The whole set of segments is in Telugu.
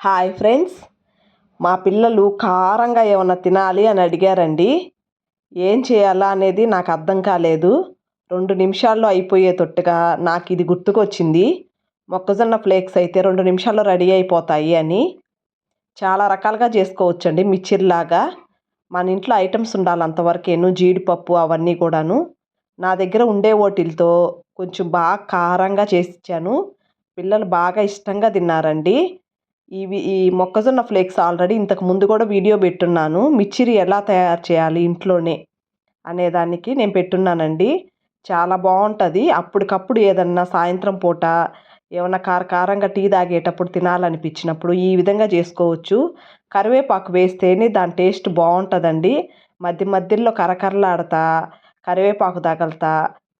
Hi friends. మా పిల్లలు కారంగా ఏమన్నా తినాలి అని అడిగారండి. ఏం చేయాలా అనేది నాకు అర్థం కాలేదు. రెండు నిమిషాల్లో అయిపోయే తొట్టుగా నాకు ఇది గుర్తుకొచ్చింది. మొక్కజొన్న ఫ్లేక్స్ అయితే రెండు నిమిషాల్లో రెడీ అయిపోతాయి అని. చాలా రకాలుగా చేసుకోవచ్చండి మిక్చర్లాగా మన ఇంట్లో ఐటమ్స్ ఉండాలి అంతవరకేను జీడిపప్పు అవన్నీ కూడాను. నా దగ్గర ఉండే వాటిలతో కొంచెం బాగా కారంగా చేసి ఇచ్చాను. పిల్లలు బాగా ఇష్టంగా తిన్నారండి. ఇవి ఈ మొక్కజొన్న ఫ్లేక్స్ ఆల్రెడీ ఇంతకు ముందు కూడా వీడియో పెట్టున్నాను. మిచ్చిరి ఎలా తయారు చేయాలి ఇంట్లోనే అనేదానికి నేను పెట్టున్నానండి. చాలా బాగుంటుంది అప్పటికప్పుడు ఏదన్నా సాయంత్రం పూట ఏమన్నా కార కారంగా టీ తాగేటప్పుడు తినాలనిపించినప్పుడు ఈ విధంగా చేసుకోవచ్చు. కరివేపాకు వేస్తేనే దాని టేస్ట్ బాగుంటుందండి మధ్య మధ్యలో కరకరలాడతా కరివేపాకు తగలతా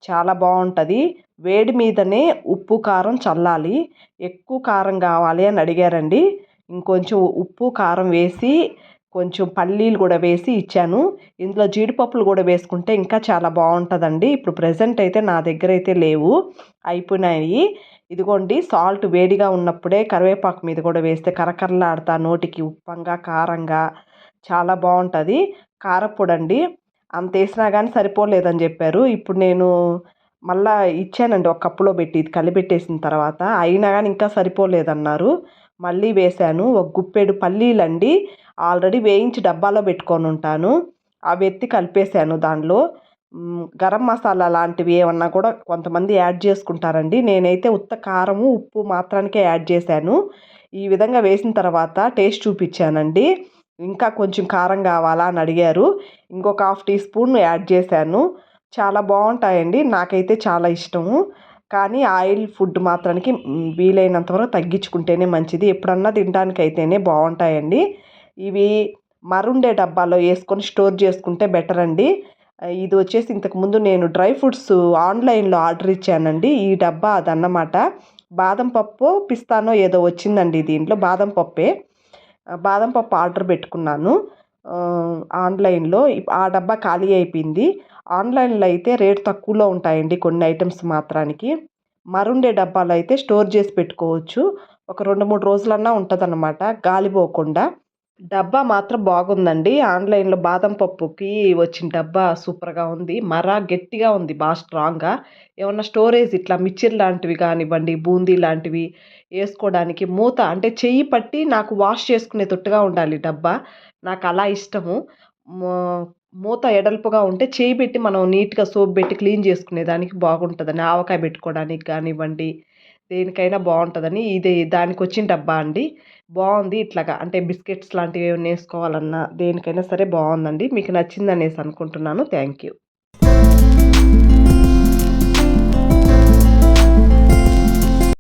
చాలా బాగుంటుంది. వేడి మీదనే ఉప్పు కారం చల్లాలి. ఎక్కువ కారం కావాలి అని అడిగారండి. ఇంకొంచెం ఉప్పు కారం వేసి కొంచెం పల్లీలు కూడా వేసి ఇచ్చాను. ఇందులో జీడిపప్పులు కూడా వేసుకుంటే ఇంకా చాలా బాగుంటుందండి. ఇప్పుడు ప్రజెంట్ అయితే నా దగ్గర అయితే లేవు. అయిపోయినాయి. ఇదిగోండి సాల్ట్ వేడిగా ఉన్నప్పుడే కరివేపాకు మీద కూడా వేస్తే కరకరలాడతా నోటికి ఉప్పంగా కారంగా చాలా బాగుంటుంది. కారపొడి అండి అంత వేసినా కానీ సరిపోలేదని చెప్పారు. ఇప్పుడు నేను మళ్ళా ఇచ్చానండి ఒక కప్పులో పెట్టి ఇది కలిపెట్టేసిన తర్వాత. అయినా కానీ ఇంకా సరిపోలేదన్నారు. మళ్ళీ వేశాను. ఒక గుప్పెడు పల్లీలండి ఆల్రెడీ వేయించి డబ్బాలో పెట్టుకొని ఉంటాను. అవి ఎత్తి కలిపేశాను దానిలో గరం మసాలా లాంటివి ఏమన్నా కూడా కొంతమంది యాడ్ చేసుకుంటారండి. నేనైతే ఉత్త కారము ఉప్పు మాత్రానికే యాడ్ చేశాను. ఈ విధంగా వేసిన తర్వాత టేస్ట్ చూపించానండి. ఇంకా కొంచెం కారం కావాలా అని అడిగారు. ఇంకొక హాఫ్ టీ స్పూన్ యాడ్ చేశాను. చాలా బాగుంటాయండి. నాకైతే చాలా ఇష్టము. కానీ ఆయిల్ ఫుడ్ మాత్రానికి వీలైనంత వరకు తగ్గించుకుంటేనే మంచిది. ఎప్పుడన్నా తినడానికి అయితేనే బాగుంటాయండి. ఇవి మరుండే డబ్బాలో వేసుకొని స్టోర్ చేసుకుంటే బెటర్ అండి. ఇది వచ్చేసి ఇంతకుముందు నేను డ్రై ఫ్రూట్స్ ఆన్లైన్లో ఆర్డర్ ఇచ్చానండి. ఈ డబ్బా అదన్నమాట. బాదం పప్పు పిస్తానో ఏదో వచ్చిందండి దీంట్లో. బాదం పప్పే. బాదం పప్పు ఆర్డర్ పెట్టుకున్నాను. ఆన్లైన్లో ఆ డబ్బా ఖాళీ అయిపోయింది. ఆన్లైన్లో అయితే రేట్ తక్కువలో ఉంటాయండి కొన్ని ఐటమ్స్ మాత్రానికి. మరుండే డబ్బాలు అయితే స్టోర్ చేసి పెట్టుకోవచ్చు. ఒక రెండు మూడు రోజులన్నా ఉంటుందన్నమాట గాలి పోకుండా. డబ్బా మాత్రం బాగుందండి. ఆన్లైన్లో బాదం పప్పుకి వచ్చిన డబ్బా సూపర్గా ఉంది. మర గట్టిగా ఉంది బాగా స్ట్రాంగ్గా. ఏమన్నా స్టోరేజ్ ఇట్లా మిక్చర్ లాంటివి కానివ్వండి బూందీ లాంటివి వేసుకోవడానికి మూత అంటే చెయ్యి పట్టి నాకు వాష్ చేసుకునే తొట్టుగా ఉండాలి డబ్బా. నాకు అలా ఇష్టము. మూత ఎడల్పుగా ఉంటే చేయి పెట్టి మనం నీట్గా సోప్ పెట్టి క్లీన్ చేసుకునేదానికి బాగుంటుందని ఆవకాయ పెట్టుకోవడానికి కానివ్వండి దేనికైనా బాగుంటుందని ఇది దానికి వచ్చిన డబ్బా అండి. బాగుంది ఇట్లాగా. అంటే బిస్కెట్స్ లాంటివి ఏమైనా వేసుకోవాలన్నా దేనికైనా సరే బాగుందండి. మీకు నచ్చిందనేసి అనుకుంటున్నాను. Thank you